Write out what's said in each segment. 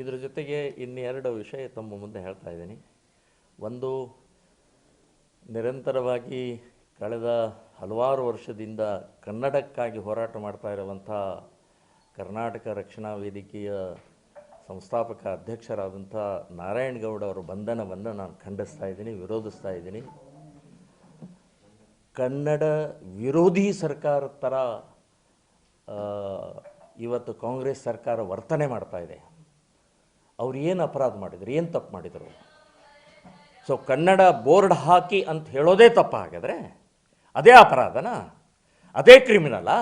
ಇದ್ರ ಜೊತೆಗೆ ಇನ್ನೆರಡು ವಿಷಯ ತಮ್ಮ ಮುಂದೆ ಹೇಳ್ತಾ ಇದ್ದೀನಿ. ಒಂದು, ನಿರಂತರವಾಗಿ ಕಳೆದ ಹಲವಾರು ವರ್ಷದಿಂದ ಕನ್ನಡಕ್ಕಾಗಿ ಹೋರಾಟ ಮಾಡ್ತಾ ಇರುವಂಥ ಕರ್ನಾಟಕ ರಕ್ಷಣಾ ವೇದಿಕೆಯ ಸಂಸ್ಥಾಪಕ ಅಧ್ಯಕ್ಷರಾದಂಥ ನಾರಾಯಣಗೌಡ ಅವರ ಬಂಧನವನ್ನು ನಾನು ಖಂಡಿಸ್ತಾ ಇದ್ದೀನಿ, ವಿರೋಧಿಸ್ತಾ ಇದ್ದೀನಿ. ಕನ್ನಡ ವಿರೋಧಿ ಸರ್ಕಾರ ಥರ ಇವತ್ತು ಕಾಂಗ್ರೆಸ್ ಸರ್ಕಾರ ವರ್ತನೆ ಮಾಡ್ತಾ ಇದೆ. ಅವ್ರು ಏನು ಅಪರಾಧ ಮಾಡಿದ್ರು, ಏನು ತಪ್ಪು ಮಾಡಿದರು? ಸೊ ಕನ್ನಡ ಬೋರ್ಡ್ ಹಾಕಿ ಅಂತ ಹೇಳೋದೇ ತಪ್ಪ ಹಾಗಾದರೆ, ಅದೇ ಅಪರಾಧನಾ? ಅದೇ ಕ್ರಿಮಿನಲಾ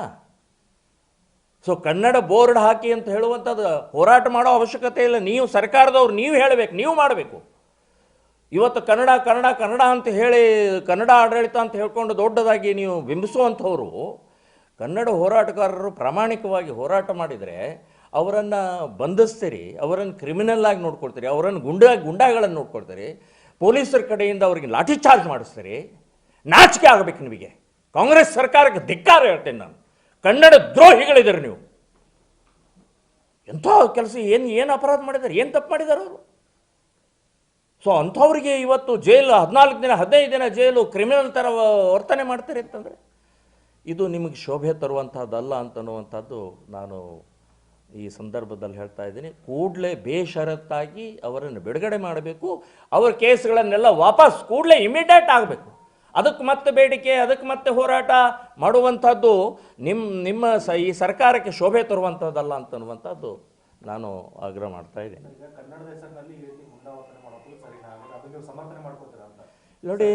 ಸೊ ಕನ್ನಡ ಬೋರ್ಡ್ ಹಾಕಿ ಅಂತ ಹೇಳುವಂಥದ್ದು ಹೋರಾಟ ಮಾಡೋ ಅವಶ್ಯಕತೆ ಇಲ್ಲ. ನೀವು ಸರ್ಕಾರದವ್ರು, ನೀವು ಹೇಳಬೇಕು, ನೀವು ಮಾಡಬೇಕು. ಇವತ್ತು ಕನ್ನಡ ಕನ್ನಡ ಕನ್ನಡ ಅಂತ ಹೇಳಿ, ಕನ್ನಡ ಆಡಳಿತ ಅಂತ ಹೇಳ್ಕೊಂಡು ದೊಡ್ಡದಾಗಿ ನೀವು ಬಿಂಬಿಸುವಂಥವ್ರು, ಕನ್ನಡ ಹೋರಾಟಗಾರರು ಪ್ರಾಮಾಣಿಕವಾಗಿ ಹೋರಾಟ ಮಾಡಿದರೆ ಅವರನ್ನು ಬಂಧಿಸ್ತೀರಿ, ಅವರನ್ನು ಕ್ರಿಮಿನಲ್ ಆಗಿ ನೋಡ್ಕೊಳ್ತೀರಿ, ಅವರನ್ನು ಗುಂಡ, ಗುಂಡಾಗಳನ್ನು ನೋಡ್ಕೊಳ್ತೀರಿ, ಪೊಲೀಸರ ಕಡೆಯಿಂದ ಅವ್ರಿಗೆ ಲಾಠಿ ಚಾರ್ಜ್ ಮಾಡಿಸ್ತೀರಿ, ನಾಚಿಕೆ ಆಗಬೇಕು ನಿಮಗೆ. ಕಾಂಗ್ರೆಸ್ ಸರ್ಕಾರಕ್ಕೆ ಧಿಕ್ಕಾರ ಹೇಳ್ತೇನೆ ನಾನು. ಕನ್ನಡ ದ್ರೋಹಿಗಳಿದ್ದಾರೆ ನೀವು. ಎಂಥ ಕೆಲಸ, ಏನು ಏನು ಅಪರಾಧ ಮಾಡಿದ್ದಾರೆ, ಏನು ತಪ್ಪು ಮಾಡಿದ್ದಾರೆ ಅವರು? ಸೊ ಅಂಥವ್ರಿಗೆ ಇವತ್ತು ಜೈಲು, ಹದಿನಾಲ್ಕು ದಿನ, ಹದಿನೈದು ದಿನ ಜೈಲು ಕ್ರಿಮಿನಲ್ ಥರ ವರ್ತನೆ ಮಾಡ್ತಾರೆ ಅಂತಂದರೆ, ಇದು ನಿಮಗೆ ಶೋಭೆ ತರುವಂಥದ್ದಲ್ಲ ಅಂತನ್ನುವಂಥದ್ದು ನಾನು ಈ ಸಂದರ್ಭದಲ್ಲಿ ಹೇಳ್ತಾ ಇದ್ದೀನಿ ಕೂಡಲೇ ಬೇಷರತ್ತಾಗಿ ಅವರನ್ನು ಬಿಡುಗಡೆ ಮಾಡಬೇಕು. ಅವರ ಕೇಸ್ಗಳನ್ನೆಲ್ಲ ವಾಪಸ್ ಕೂಡಲೇ ಇಮಿಡಿಯೇಟ್ ಆಗಬೇಕು. ಅದಕ್ಕೆ ಮತ್ತೆ ಬೇಡಿಕೆ ಅದಕ್ಕೆ ಮತ್ತೆ ಹೋರಾಟ ಮಾಡುವಂಥದ್ದು ನಿಮ್ಮ ನಿಮ್ಮ ಸ ಈ ಸರ್ಕಾರಕ್ಕೆ ಶೋಭೆ ತರುವಂಥದ್ದಲ್ಲ ಅಂತನ್ನುವಂಥದ್ದು ನಾನು ಆಗ್ರಹ ಮಾಡ್ತಾ ಇದ್ದೀನಿ. ನೋಡಿ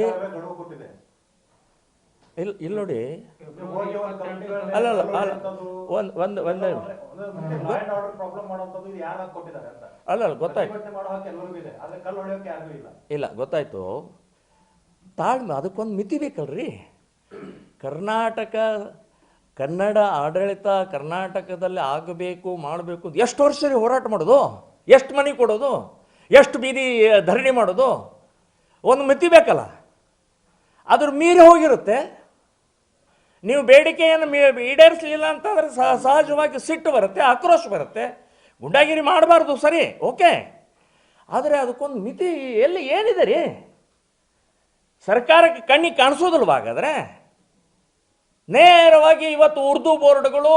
ಇಲ್ಲಿ ಇಲ್ಲಿ ನೋಡಿ. ಅಲ್ಲ ಅಲ್ಲ ಅಲ್ಲ. ಒಂದು ಒಂದು ಒಂದು ಅಲ್ಲ ಅಲ್ಲ ಗೊತ್ತಾಯ್ತು. ಇಲ್ಲ. ಇಲ್ಲ ಗೊತ್ತಾಯ್ತು. ತಾಳ್ಮೆ ಅದಕ್ಕೊಂದು ಮಿತಿ ಬೇಕಲ್ರಿ. ಕರ್ನಾಟಕ ಕನ್ನಡ ಆಡಳಿತ ಕರ್ನಾಟಕದಲ್ಲಿ ಆಗಬೇಕು ಮಾಡಬೇಕು ಎಷ್ಟು ವರ್ಷ ಹೋರಾಟ ಮಾಡೋದು? ಎಷ್ಟು ಮನೆ ಕೊಡೋದು? ಎಷ್ಟು ಬೀದಿ ಧರಣಿ ಮಾಡೋದು? ಒಂದು ಮಿತಿ ಬೇಕಲ್ಲ. ಅದ್ರ ಮೀರಿ ಹೋಗಿರುತ್ತೆ. ನೀವು ಬೇಡಿಕೆಯನ್ನು ಈಡೇರಿಸಲಿಲ್ಲ ಅಂತಂದ್ರೆ ಸಹ ಸಹಜವಾಗಿ ಸಿಟ್ಟು ಬರುತ್ತೆ, ಆಕ್ರೋಶ ಬರುತ್ತೆ. ಗುಂಡಾಗಿರಿ ಮಾಡಬಾರ್ದು, ಸರಿ, ಓಕೆ. ಆದರೆ ಅದಕ್ಕೊಂದು ಮಿತಿ ಎಲ್ಲಿ ಏನಿದೆ ರೀ? ಸರ್ಕಾರಕ್ಕೆ ಕಣ್ಣಿಗೆ ಕಾಣಿಸೋದಿಲ್ವ ಹಾಗಾದರೆ? ನೇರವಾಗಿ ಇವತ್ತು ಉರ್ದು ಬೋರ್ಡ್ಗಳು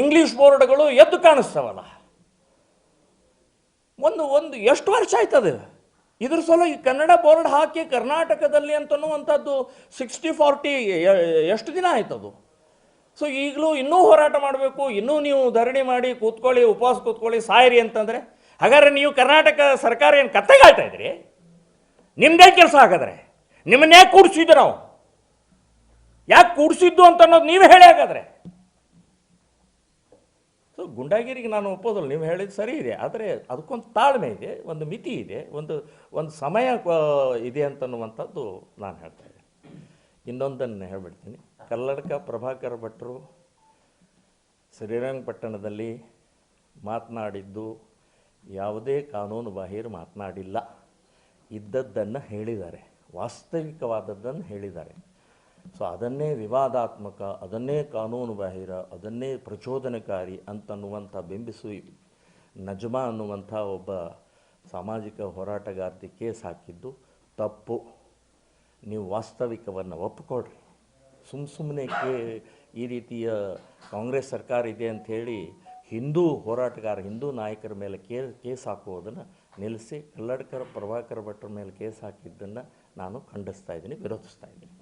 ಇಂಗ್ಲೀಷ್ ಬೋರ್ಡ್ಗಳು ಎದ್ದು ಕಾಣಿಸ್ತಾವಲ್ಲ. ಒಂದು ಒಂದು ಎಷ್ಟು ವರ್ಷ ಆಯ್ತದೆ ಇದ್ರ ಸಲ ಈ ಕನ್ನಡ ಬೋರ್ಡ್ ಹಾಕಿ ಕರ್ನಾಟಕದಲ್ಲಿ ಅಂತನ್ನುವಂಥದ್ದು ಸಿಕ್ಸ್ಟಿ ಫಾರ್ಟಿ ಎಷ್ಟು ದಿನ ಆಯ್ತದು ಸೊ ಈಗಲೂ ಇನ್ನೂ ಹೋರಾಟ ಮಾಡಬೇಕು, ಇನ್ನೂ ನೀವು ಧರಣಿ ಮಾಡಿ, ಕೂತ್ಕೊಳ್ಳಿ, ಉಪವಾಸ ಕೂತ್ಕೊಳ್ಳಿ, ಸಾಯಿರಿ ಅಂತಂದರೆ, ಹಾಗಾದ್ರೆ ನೀವು ಕರ್ನಾಟಕ ಸರ್ಕಾರ ಏನು ಕತ್ತೆಗಾಳ್ತಾ ಇದ್ರಿ? ನಿಮ್ಮದೇ ಕೆಲಸ ಹಾಗಾದ್ರೆ? ನಿಮ್ಮನ್ನೇ ಕೂಡಿಸಿದ್ದು ನಾವು? ಯಾಕೆ ಕೂಡಿಸಿದ್ದು ಅಂತ ಅನ್ನೋದು ನೀವು ಹೇಳಿ ಹಾಗಾದ್ರೆ. ಗುಂಡಾಗಿರಿಗೆ ನಾನು ಒಪ್ಪೋದಿಲ್ಲ. ನೀವು ಹೇಳಿದ್ದು ಸರಿ ಇದೆ. ಆದರೆ ಅದಕ್ಕೊಂದು ತಾಳ್ಮೆ ಇದೆ, ಒಂದು ಮಿತಿ ಇದೆ, ಒಂದು ಒಂದು ಸಮಯ ಇದೆ ಅಂತನ್ನುವಂಥದ್ದು ನಾನು ಹೇಳ್ತಾ ಇದ್ದೆ ಇನ್ನೊಂದನ್ನು ಹೇಳ್ಬಿಡ್ತೀನಿ. ಕಲ್ಲಡ್ಕ ಪ್ರಭಾಕರ ಭಟ್ರು ಶ್ರೀರಂಗಪಟ್ಟಣದಲ್ಲಿ ಮಾತನಾಡಿದ್ದು, ಯಾವುದೇ ಕಾನೂನು ಬಾಹಿರ ಮಾತನಾಡಿಲ್ಲ. ಇದ್ದದ್ದನ್ನು ಹೇಳಿದ್ದಾರೆ. ವಾಸ್ತವಿಕವಾದದ್ದನ್ನು ಹೇಳಿದ್ದಾರೆ. ಸೊ ಅದನ್ನೇ ವಿವಾದಾತ್ಮಕ, ಅದನ್ನೇ ಕಾನೂನು ಬಾಹಿರ, ಅದನ್ನೇ ಪ್ರಚೋದನಕಾರಿ ಅಂತನ್ನುವಂಥ ಬಿಂಬಿಸಿ ನಜಮಾ ಅನ್ನುವಂಥ ಒಬ್ಬ ಸಾಮಾಜಿಕ ಹೋರಾಟಗಾರ್ತಿ ಕೇಸ್ ಹಾಕಿದ್ದು, ತಪ್ಪು. ನೀವು ವಾಸ್ತವಿಕವನ್ನು ಒಪ್ಪಿಕೊಡ್ರಿ ಸುಮ್ ಸುಮ್ಮನೆ ಕೇ, ಈ ರೀತಿಯ ಕಾಂಗ್ರೆಸ್ ಸರ್ಕಾರ ಇದೆ ಅಂಥೇಳಿ ಹಿಂದೂ ಹೋರಾಟಗಾರ, ಹಿಂದೂ ನಾಯಕರ ಮೇಲೆ ಕೇ, ಕೇಸ್ ಹಾಕುವುದನ್ನು ನಿಲ್ಲಿಸಿ ಕಲ್ಲಡ್ಕರ್, ಪ್ರಭಾಕರ್ ಭಟ್ರ ಮೇಲೆ ಕೇಸ್ ಹಾಕಿದ್ದನ್ನು ನಾನು ಖಂಡಿಸ್ತಾ ಇದ್ದೀನಿ, ವಿರೋಧಿಸ್ತಾ ಇದ್ದೀನಿ.